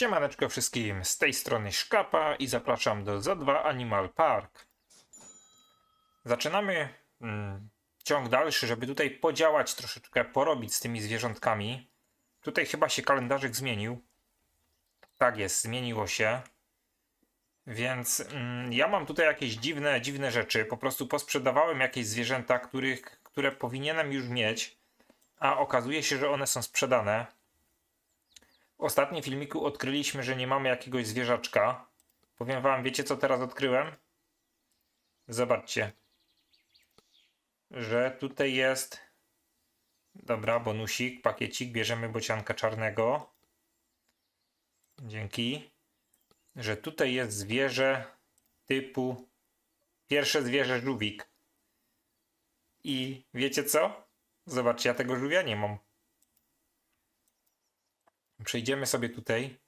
Siemaneczko wszystkim, z tej strony Szkapa i zapraszam do Z2 Animal Park. Zaczynamy mm, ciąg dalszy, żeby tutaj podziałać troszeczkę, porobić z tymi zwierzątkami. Tutaj chyba się kalendarzyk zmienił. Tak jest, zmieniło się. Więc mm, ja mam tutaj jakieś dziwne, dziwne rzeczy. Po prostu posprzedawałem jakieś zwierzęta, których, które powinienem już mieć, a okazuje się, że one są sprzedane. Ostatnim filmiku odkryliśmy, że nie mamy jakiegoś zwierzaczka. Powiem wam, wiecie co teraz odkryłem? Zobaczcie. Że tutaj jest... Dobra, bonusik, pakiecik, bierzemy bocianka czarnego. Dzięki. Że tutaj jest zwierzę typu... Pierwsze zwierzę żółwik. I wiecie co? Zobaczcie, ja tego żółwia nie mam. Przejdziemy sobie tutaj.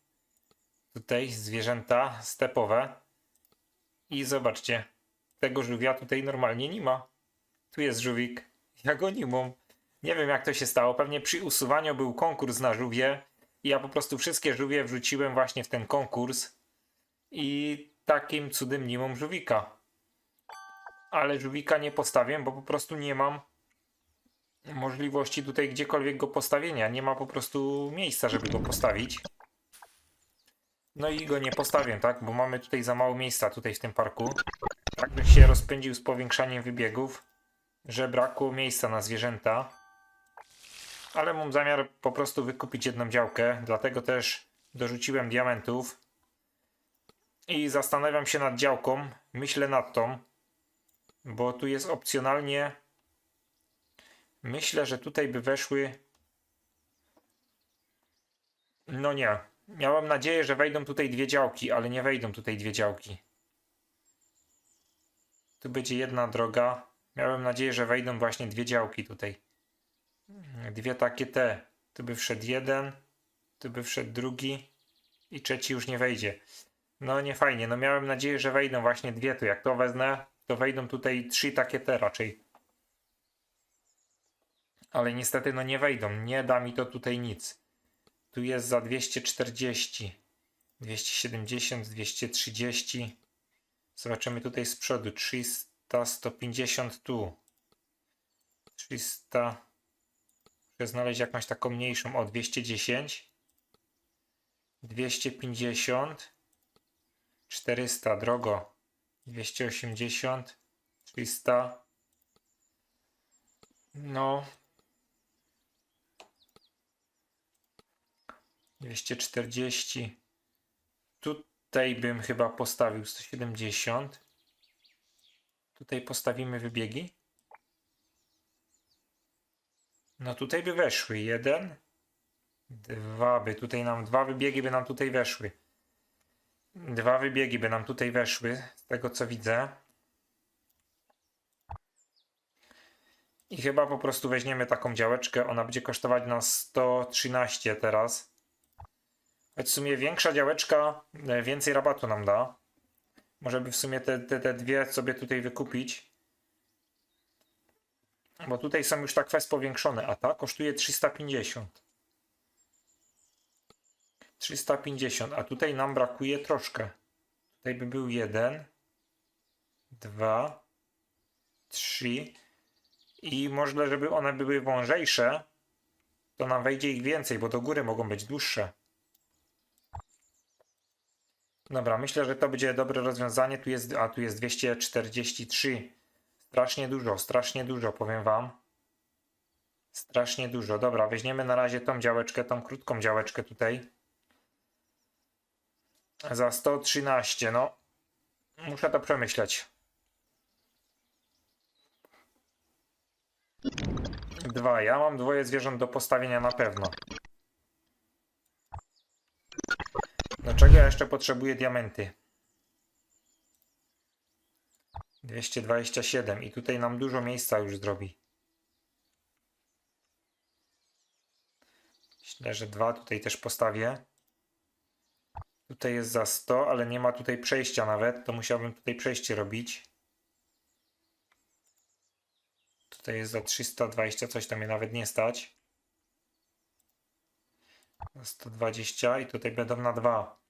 Tutaj zwierzęta stepowe. I zobaczcie. Tego żółwia tutaj normalnie nie ma. Tu jest żółwik. Ja go nie mam. Nie wiem jak to się stało. Pewnie przy usuwaniu był konkurs na żółwie. I ja po prostu wszystkie żółwie wrzuciłem właśnie w ten konkurs. I takim cudem nie mam żółwika. Ale żółwika nie postawię, bo po prostu nie mam możliwości tutaj gdziekolwiek go postawienia. Nie ma po prostu miejsca, żeby go postawić. No i go nie postawię, tak? Bo mamy tutaj za mało miejsca tutaj w tym parku. Tak bym się rozpędził z powiększaniem wybiegów, że brakło miejsca na zwierzęta. Ale mam zamiar po prostu wykupić jedną działkę, dlatego też dorzuciłem diamentów. I zastanawiam się nad działką, myślę nad tą, bo tu jest opcjonalnie Myślę, że tutaj by weszły. No nie. Miałem nadzieję, że wejdą tutaj dwie działki, ale nie wejdą tutaj dwie działki. Tu będzie jedna droga. Miałem nadzieję, że wejdą właśnie dwie działki tutaj. Dwie takie te. Tu by wszedł jeden, tu by wszedł drugi i trzeci już nie wejdzie. No nie fajnie. No miałem nadzieję, że wejdą właśnie dwie tu. Jak to wezmę, to wejdą tutaj trzy takie te raczej. Ale niestety no nie wejdą. Nie da mi to tutaj nic. Tu jest za 240. 270, 230. Zobaczymy tutaj z przodu. 300, 150 tu. 300. Muszę znaleźć jakąś taką mniejszą. O, 210. 250. 400, drogo. 280. 300. No, 240. Tutaj bym chyba postawił 170. Tutaj postawimy wybiegi. No tutaj by weszły. Jeden. Dwa by. Tutaj nam dwa wybiegi by nam tutaj weszły. Dwa wybiegi by nam tutaj weszły. Z tego co widzę. I chyba po prostu weźmiemy taką działeczkę. Ona będzie kosztować nas 113 teraz. Choć w sumie większa działeczka e, więcej rabatu nam da. Może by w sumie te, te, te dwie sobie tutaj wykupić. Bo tutaj są już tak kwest powiększone, a ta kosztuje 350. 350, a tutaj nam brakuje troszkę. Tutaj by był jeden, dwa, trzy i może, żeby one były wążejsze, to nam wejdzie ich więcej, bo do góry mogą być dłuższe. Dobra, myślę, że to będzie dobre rozwiązanie. Tu jest, a tu jest 243. Strasznie dużo, strasznie dużo, powiem wam. Strasznie dużo. Dobra, weźmiemy na razie tą działeczkę, tą krótką działeczkę tutaj. Za 113, no. Muszę to przemyśleć. Dwa. Ja mam dwoje zwierząt do postawienia na pewno. Do czego ja jeszcze potrzebuję diamenty? 227 i tutaj nam dużo miejsca już zrobi. Myślę, że dwa tutaj też postawię. Tutaj jest za 100, ale nie ma tutaj przejścia nawet, to musiałbym tutaj przejście robić. Tutaj jest za 320, coś tam mnie nawet nie stać. 120 i tutaj będą na 2.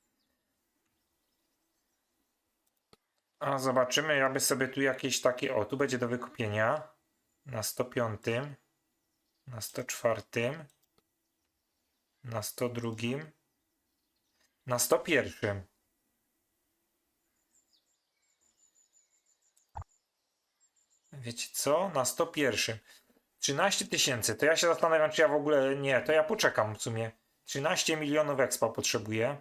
A zobaczymy, aby sobie tu jakieś takie. O, tu będzie do wykupienia. Na 105, na 104, na 102, na 101. Wiecie co? Na 101. 13 tysięcy. To ja się zastanawiam, czy ja w ogóle. Nie, to ja poczekam w sumie. 13 milionów expa potrzebuję.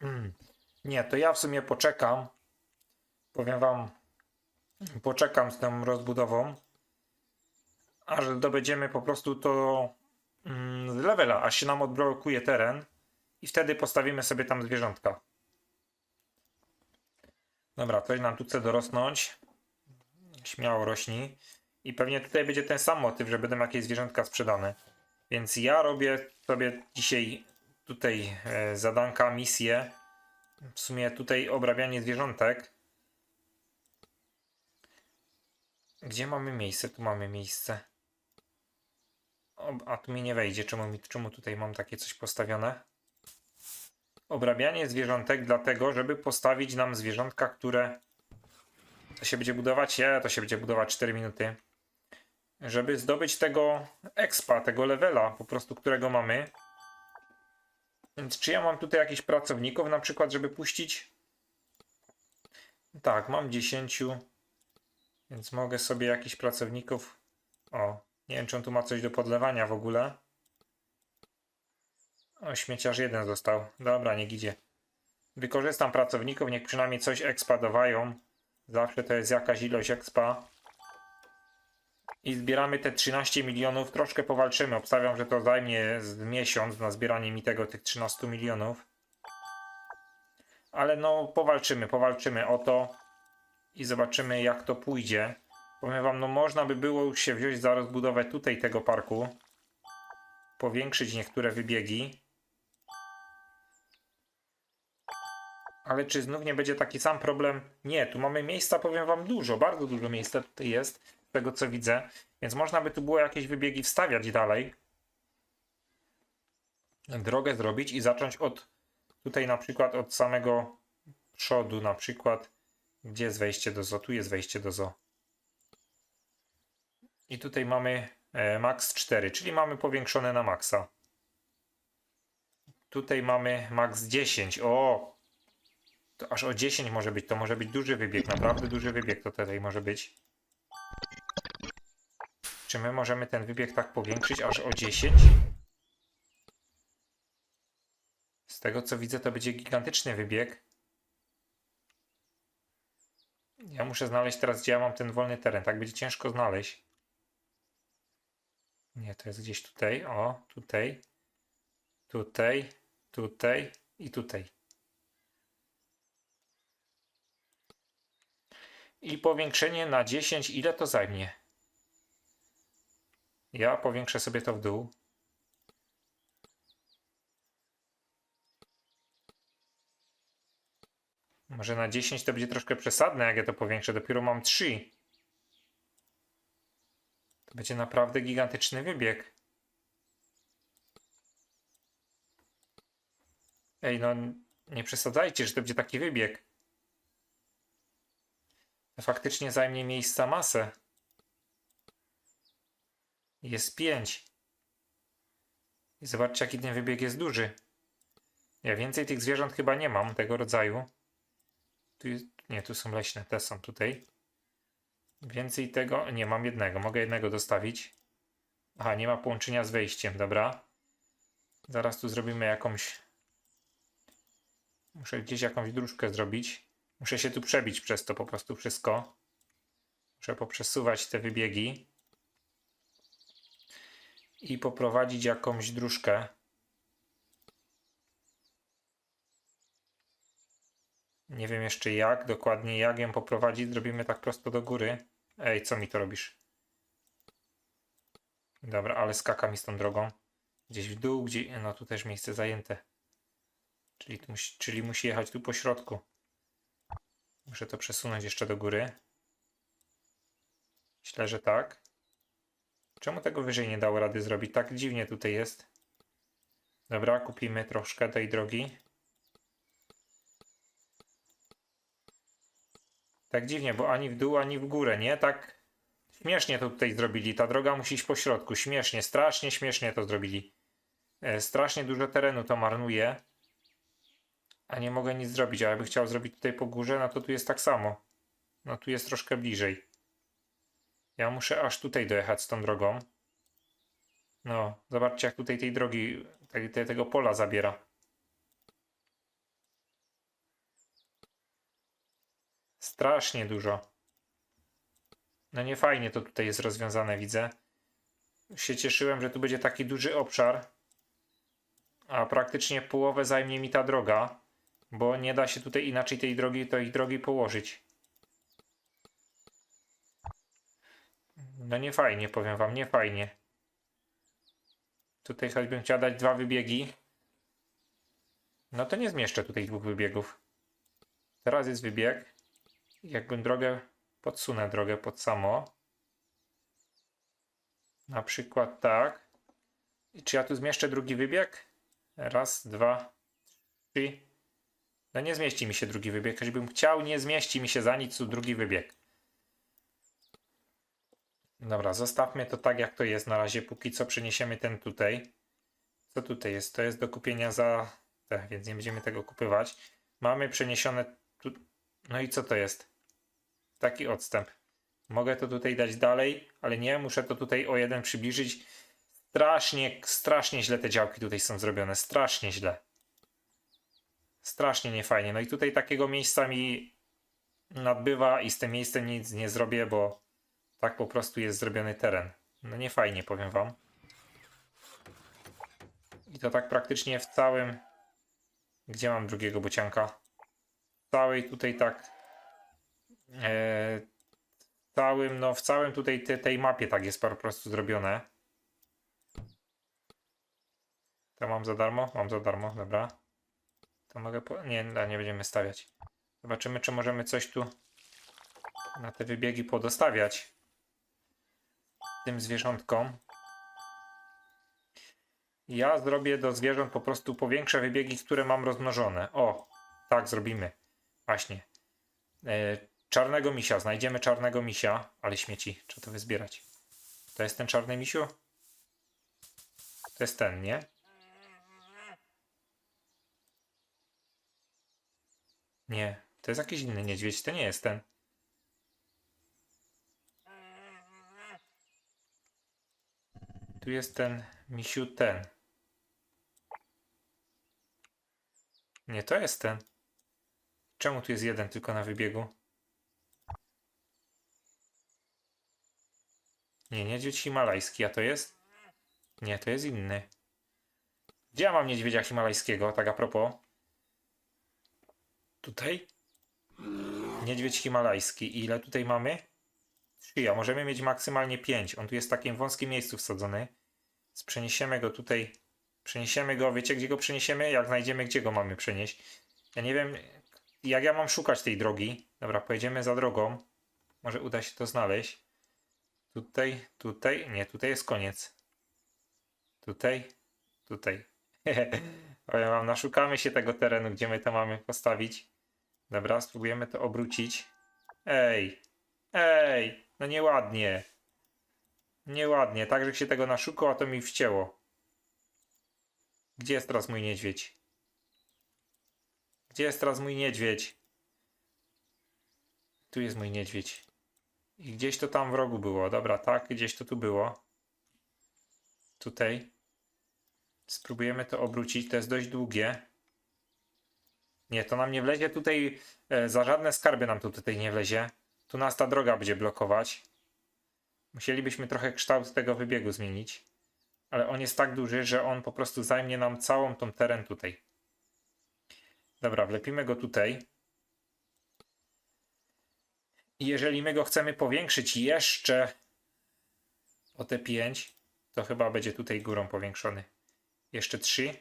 Nie, to ja w sumie poczekam. Powiem wam, poczekam z tą rozbudową, aż dobędziemy po prostu to mm, z levela, aż się nam odblokuje teren i wtedy postawimy sobie tam zwierzątka. Dobra, to nam tu chce dorosnąć. Śmiało rośni. I pewnie tutaj będzie ten sam motyw, że będą jakieś zwierzątka sprzedane. Więc ja robię sobie dzisiaj tutaj e, zadanka, misję. W sumie tutaj obrabianie zwierzątek. Gdzie mamy miejsce? Tu mamy miejsce. O, a tu mi nie wejdzie. Czemu, mi, czemu tutaj mam takie coś postawione? Obrabianie zwierzątek dlatego, żeby postawić nam zwierzątka, które to się będzie budować, ja, to się będzie budować 4 minuty. Żeby zdobyć tego expa, tego levela, po prostu którego mamy. Więc czy ja mam tutaj jakichś pracowników na przykład, żeby puścić? Tak, mam 10. Więc mogę sobie jakichś pracowników. O, nie wiem, czy on tu ma coś do podlewania w ogóle. O, śmieciarz jeden został. Dobra, niech idzie. Wykorzystam pracowników, niech przynajmniej coś expa dawają. Zawsze to jest jakaś ilość expa. I zbieramy te 13 milionów. Troszkę powalczymy. Obstawiam, że to zajmie z miesiąc na zbieranie mi tego, tych 13 milionów. Ale no, powalczymy, powalczymy o to i zobaczymy jak to pójdzie. Powiem wam, no można by było już się wziąć za rozbudowę tutaj tego parku. Powiększyć niektóre wybiegi. Ale czy znów nie będzie taki sam problem? Nie, tu mamy miejsca, powiem wam, dużo, bardzo dużo miejsca tutaj jest, z tego co widzę. Więc można by tu było jakieś wybiegi wstawiać dalej. Drogę zrobić i zacząć od tutaj na przykład od samego przodu, na przykład gdzie jest wejście do ZO? Tu jest wejście do ZO. I tutaj mamy e, max 4, czyli mamy powiększone na maksa. Tutaj mamy max 10. O! To aż o 10 może być. To może być duży wybieg. Naprawdę duży wybieg to tutaj może być. Czy my możemy ten wybieg tak powiększyć aż o 10? Z tego co widzę, to będzie gigantyczny wybieg. Ja muszę znaleźć teraz, gdzie ja mam ten wolny teren. Tak będzie ciężko znaleźć. Nie, to jest gdzieś tutaj. O, tutaj. Tutaj, tutaj i tutaj. I powiększenie na 10. Ile to zajmie? Ja powiększę sobie to w dół. Może na 10 to będzie troszkę przesadne, jak ja to powiększę. Dopiero mam 3. To będzie naprawdę gigantyczny wybieg. Ej, no nie przesadzajcie, że to będzie taki wybieg. To faktycznie zajmie miejsca masę. Jest 5. I zobaczcie, jaki ten wybieg jest duży. Ja więcej tych zwierząt chyba nie mam tego rodzaju. Nie, tu są leśne, te są tutaj. Więcej tego, nie, mam jednego, mogę jednego dostawić. Aha, nie ma połączenia z wejściem, dobra. Zaraz tu zrobimy jakąś... Muszę gdzieś jakąś dróżkę zrobić. Muszę się tu przebić przez to po prostu wszystko. Muszę poprzesuwać te wybiegi. I poprowadzić jakąś dróżkę. Nie wiem jeszcze jak, dokładnie jak ją poprowadzić. Zrobimy tak prosto do góry. Ej, co mi to robisz? Dobra, ale skaka mi z tą drogą. Gdzieś w dół, gdzie... No tu też miejsce zajęte. Czyli, tu czyli musi jechać tu po środku. Muszę to przesunąć jeszcze do góry. Myślę, że tak. Czemu tego wyżej nie dało rady zrobić? Tak dziwnie tutaj jest. Dobra, kupimy troszkę tej drogi. Tak dziwnie, bo ani w dół, ani w górę, nie? Tak śmiesznie to tutaj zrobili. Ta droga musi iść po środku. Śmiesznie, strasznie śmiesznie to zrobili. E, strasznie dużo terenu to marnuje. A nie mogę nic zrobić. A jakby chciał zrobić tutaj po górze, no to tu jest tak samo. No tu jest troszkę bliżej. Ja muszę aż tutaj dojechać z tą drogą. No, zobaczcie jak tutaj tej drogi, te, te, tego pola zabiera. Strasznie dużo. No nie fajnie to tutaj jest rozwiązane, widzę. Się cieszyłem, że tu będzie taki duży obszar. A praktycznie połowę zajmie mi ta droga. Bo nie da się tutaj inaczej tej drogi, tej drogi położyć. No nie fajnie, powiem wam, nie fajnie. Tutaj choćbym chciał dać dwa wybiegi. No to nie zmieszczę tutaj dwóch wybiegów. Teraz jest wybieg. Jakbym drogę, podsunę drogę pod samo. Na przykład tak. I czy ja tu zmieszczę drugi wybieg? Raz, dwa, trzy. No nie zmieści mi się drugi wybieg. Choćbym chciał, nie zmieści mi się za nic drugi wybieg. Dobra, zostawmy to tak jak to jest na razie, póki co przeniesiemy ten tutaj. Co tutaj jest? To jest do kupienia za te, więc nie będziemy tego kupywać. Mamy przeniesione tu... No i co to jest? Taki odstęp. Mogę to tutaj dać dalej, ale nie, muszę to tutaj o jeden przybliżyć. Strasznie, strasznie źle te działki tutaj są zrobione. Strasznie źle. Strasznie niefajnie. No i tutaj takiego miejsca mi nadbywa i z tym miejscem nic nie zrobię, bo tak po prostu jest zrobiony teren. No nie fajnie, powiem wam. I to tak praktycznie w całym... Gdzie mam drugiego bocianka? W całej tutaj tak... E, całym, no w całym tutaj te, tej mapie tak jest po prostu zrobione. To mam za darmo? Mam za darmo, dobra. To mogę po... Nie, nie będziemy stawiać. Zobaczymy, czy możemy coś tu na te wybiegi podostawiać tym zwierzątkom. Ja zrobię do zwierząt po prostu powiększe wybiegi, które mam rozmnożone. O, tak zrobimy. Właśnie. E, czarnego misia. Znajdziemy czarnego misia. Ale śmieci. Trzeba to wyzbierać. To jest ten czarny misiu? To jest ten, nie? Nie. To jest jakiś inny niedźwiedź. To nie jest ten. Tu jest ten misiu ten. Nie, to jest ten. Czemu tu jest jeden tylko na wybiegu? Nie, niedźwiedź himalajski, a to jest? Nie, to jest inny. Gdzie ja mam niedźwiedzia himalajskiego, tak a propos? Tutaj? Niedźwiedź himalajski. Ile tutaj mamy? 3, a możemy mieć maksymalnie 5. On tu jest w takim wąskim miejscu wsadzony. Więc przeniesiemy go tutaj. Przeniesiemy go, wiecie gdzie go przeniesiemy? Jak znajdziemy, gdzie go mamy przenieść. Ja nie wiem, jak ja mam szukać tej drogi. Dobra, pojedziemy za drogą. Może uda się to znaleźć. Tutaj, tutaj, nie, tutaj jest koniec. Tutaj, tutaj. Powiem wam, naszukamy się tego terenu, gdzie my to mamy postawić. Dobra, spróbujemy to obrócić. Ej, ej, no nieładnie. Nieładnie, tak, że się tego naszukał, a to mi wcięło. Gdzie jest teraz mój niedźwiedź? Gdzie jest teraz mój niedźwiedź? Tu jest mój niedźwiedź. I gdzieś to tam w rogu było. Dobra, tak, gdzieś to tu było. Tutaj. Spróbujemy to obrócić. To jest dość długie. Nie, to nam nie wlezie tutaj. E, za żadne skarby nam tu tutaj nie wlezie. Tu nas ta droga będzie blokować. Musielibyśmy trochę kształt tego wybiegu zmienić. Ale on jest tak duży, że on po prostu zajmie nam całą tą teren tutaj. Dobra, wlepimy go tutaj. Jeżeli my go chcemy powiększyć jeszcze o te 5, to chyba będzie tutaj górą powiększony. Jeszcze 3.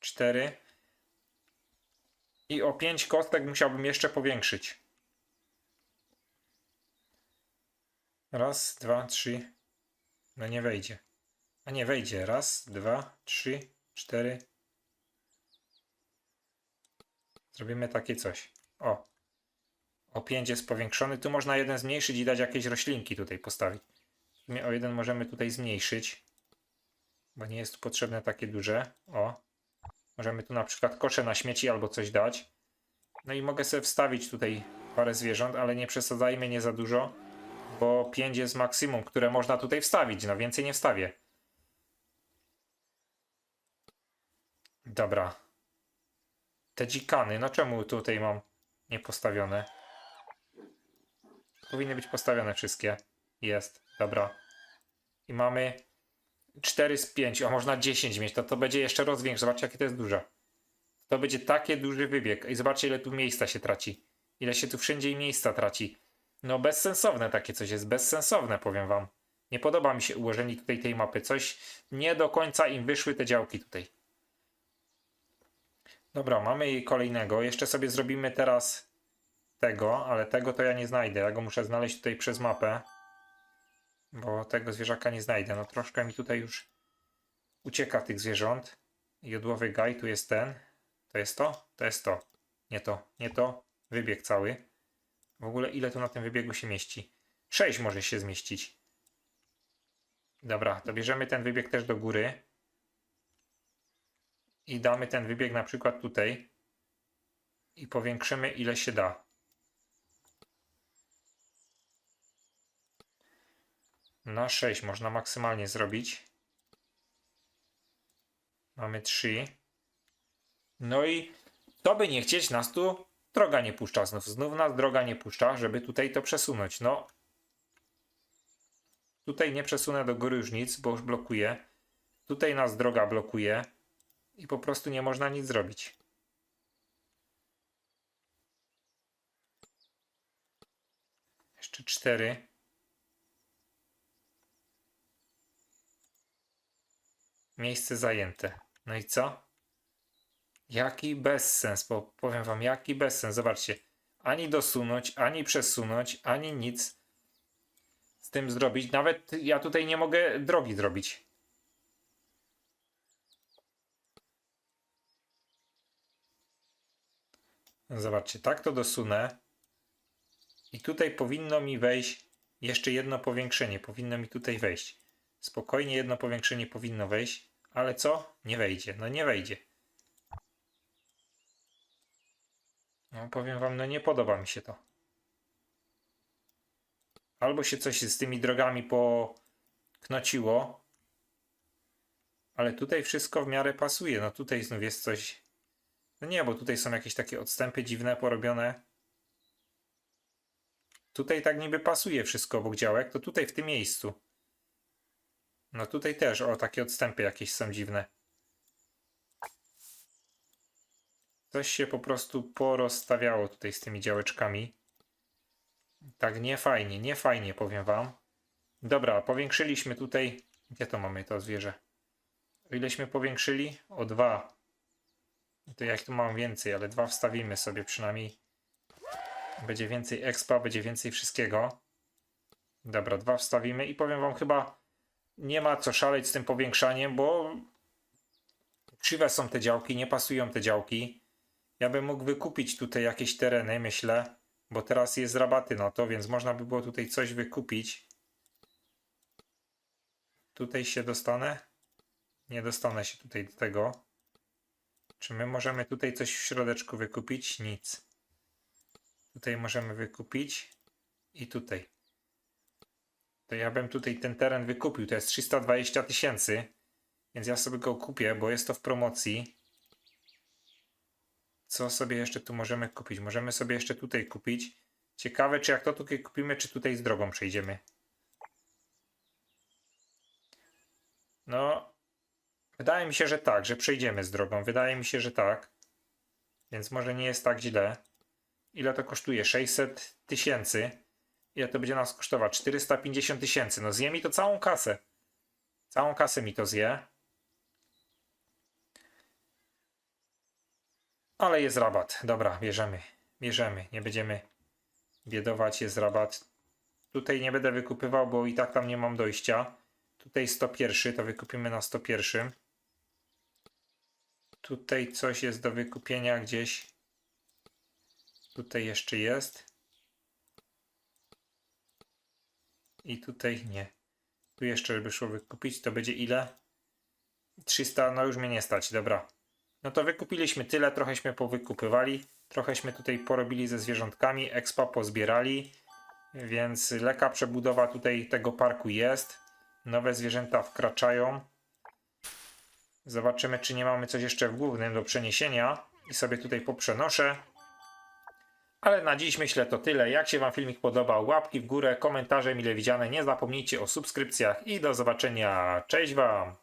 4. I o 5 kostek musiałbym jeszcze powiększyć. Raz, dwa, trzy. No nie wejdzie. A nie, wejdzie. Raz, dwa, trzy, cztery. Zrobimy takie coś. O. O 5 jest powiększony. Tu można jeden zmniejszyć i dać jakieś roślinki tutaj postawić. O jeden możemy tutaj zmniejszyć. Bo nie jest tu potrzebne takie duże. O. Możemy tu na przykład kosze na śmieci albo coś dać. No i mogę sobie wstawić tutaj parę zwierząt, ale nie przesadzajmy nie za dużo, bo 5 jest maksimum, które można tutaj wstawić. No więcej nie wstawię. Dobra. Te dzikany, no czemu tutaj mam niepostawione? Powinny być postawione wszystkie. Jest, dobra. I mamy 4 z 5, a można 10 mieć, to to będzie jeszcze rozwiększe. Zobaczcie, jakie to jest duże. To będzie taki duży wybieg. I zobaczcie, ile tu miejsca się traci. Ile się tu wszędzie miejsca traci. No bezsensowne takie coś jest, bezsensowne powiem wam. Nie podoba mi się ułożenie tutaj tej mapy. Coś nie do końca im wyszły te działki tutaj. Dobra, mamy kolejnego. Jeszcze sobie zrobimy teraz tego, ale tego to ja nie znajdę. Ja go muszę znaleźć tutaj przez mapę. Bo tego zwierzaka nie znajdę. No troszkę mi tutaj już ucieka tych zwierząt. Jodłowy gaj, tu jest ten. To jest to? To jest to. Nie to, nie to. Wybieg cały. W ogóle ile tu na tym wybiegu się mieści? 6 może się zmieścić. Dobra, to bierzemy ten wybieg też do góry. I damy ten wybieg na przykład tutaj. I powiększymy ile się da. Na 6 można maksymalnie zrobić. Mamy 3. No i to by nie chcieć, nas tu droga nie puszcza znów. Znów nas droga nie puszcza, żeby tutaj to przesunąć. No. Tutaj nie przesunę do góry już nic, bo już blokuje. Tutaj nas droga blokuje. I po prostu nie można nic zrobić. Jeszcze cztery. Miejsce zajęte. No i co? Jaki bezsens, bo powiem wam, jaki bezsens. Zobaczcie, ani dosunąć, ani przesunąć, ani nic z tym zrobić. Nawet ja tutaj nie mogę drogi zrobić. Zobaczcie, tak to dosunę. I tutaj powinno mi wejść jeszcze jedno powiększenie. Powinno mi tutaj wejść. Spokojnie jedno powiększenie powinno wejść. Ale co? Nie wejdzie. No nie wejdzie. No powiem wam, no nie podoba mi się to. Albo się coś z tymi drogami poknociło. Ale tutaj wszystko w miarę pasuje. No tutaj znów jest coś. No nie, bo tutaj są jakieś takie odstępy dziwne porobione. Tutaj tak niby pasuje wszystko obok działek, to tutaj w tym miejscu. No tutaj też, o, takie odstępy jakieś są dziwne. Coś się po prostu porozstawiało tutaj z tymi działeczkami. Tak nie fajnie, nie fajnie powiem wam. Dobra, powiększyliśmy tutaj. Gdzie to mamy to zwierzę? O ileśmy powiększyli? O dwa. To jak tu mam więcej, ale dwa wstawimy sobie przynajmniej. Będzie więcej expa, będzie więcej wszystkiego. Dobra, dwa wstawimy i powiem wam chyba nie ma co szaleć z tym powiększaniem, bo krzywe są te działki, nie pasują te działki. Ja bym mógł wykupić tutaj jakieś tereny, myślę, bo teraz jest rabaty na to, więc można by było tutaj coś wykupić. Tutaj się dostanę? Nie dostanę się tutaj do tego. Czy my możemy tutaj coś w środeczku wykupić? Nic. Tutaj możemy wykupić i tutaj. To ja bym tutaj ten teren wykupił. To jest 320 tysięcy. Więc ja sobie go kupię, bo jest to w promocji. Co sobie jeszcze tu możemy kupić? Możemy sobie jeszcze tutaj kupić. Ciekawe, czy jak to tutaj kupimy, czy tutaj z drogą przejdziemy. No, wydaje mi się, że tak, że przejdziemy z drogą. Wydaje mi się, że tak. Więc może nie jest tak źle. Ile to kosztuje? 600 tysięcy. Ile to będzie nas kosztować? 450 tysięcy. No zje mi to całą kasę. Całą kasę mi to zje. Ale jest rabat. Dobra, bierzemy. Bierzemy. Nie będziemy biedować. Jest rabat. Tutaj nie będę wykupywał, bo i tak tam nie mam dojścia. Tutaj 101, to wykupimy na 101. Tutaj coś jest do wykupienia gdzieś. Tutaj jeszcze jest. I tutaj nie. Tu jeszcze, żeby szło wykupić, to będzie ile? 300, no już mnie nie stać, dobra. No to wykupiliśmy tyle, trochęśmy powykupywali, trochęśmy tutaj porobili ze zwierzątkami, expa pozbierali, więc lekka przebudowa tutaj tego parku jest. Nowe zwierzęta wkraczają. Zobaczymy, czy nie mamy coś jeszcze w głównym do przeniesienia i sobie tutaj poprzenoszę. Ale na dziś myślę to tyle. Jak się Wam filmik podobał, łapki w górę, komentarze mile widziane. Nie zapomnijcie o subskrypcjach i do zobaczenia. Cześć Wam!